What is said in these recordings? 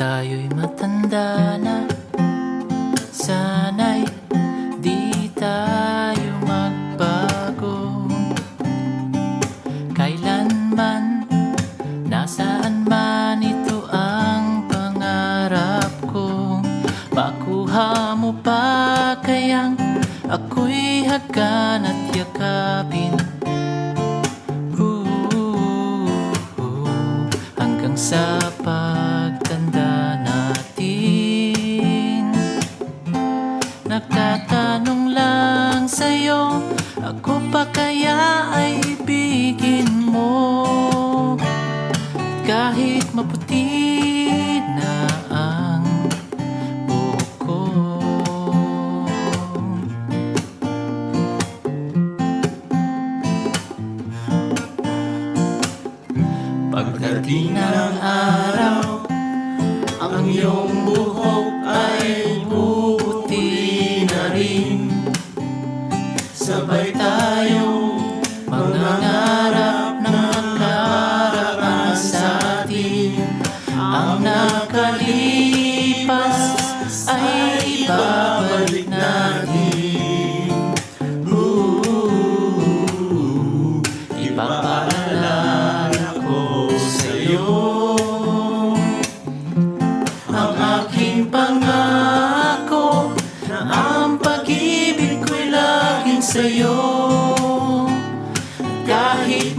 tayo'y matanda na. Sana'y di tayo magbago. Kailanman, nasaan man ito ang pangarap ko? Makuha mo pa kayang ako'y hagan at yakapin? Ooh, hanggang sa pagtanda Nagtatanong lang sa'yo Ako pa kaya ay ibigin mo? Kahit maputi na ang buko Pagdating ng araw Ang iyong Sabay tayong mangangarap ng nakaraan sa atin. Ang nakalipas ay ibabalik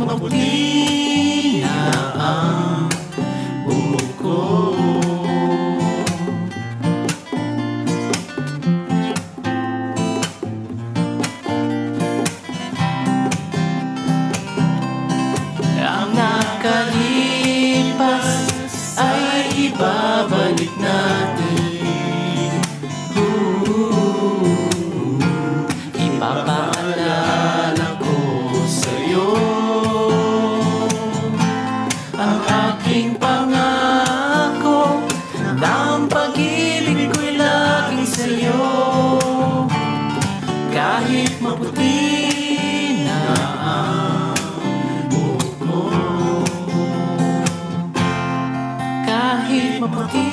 maputi na ang buhok ko ang nakalipas ay ibabalik Kahit maputi na ang buhok mo. Kahit maputi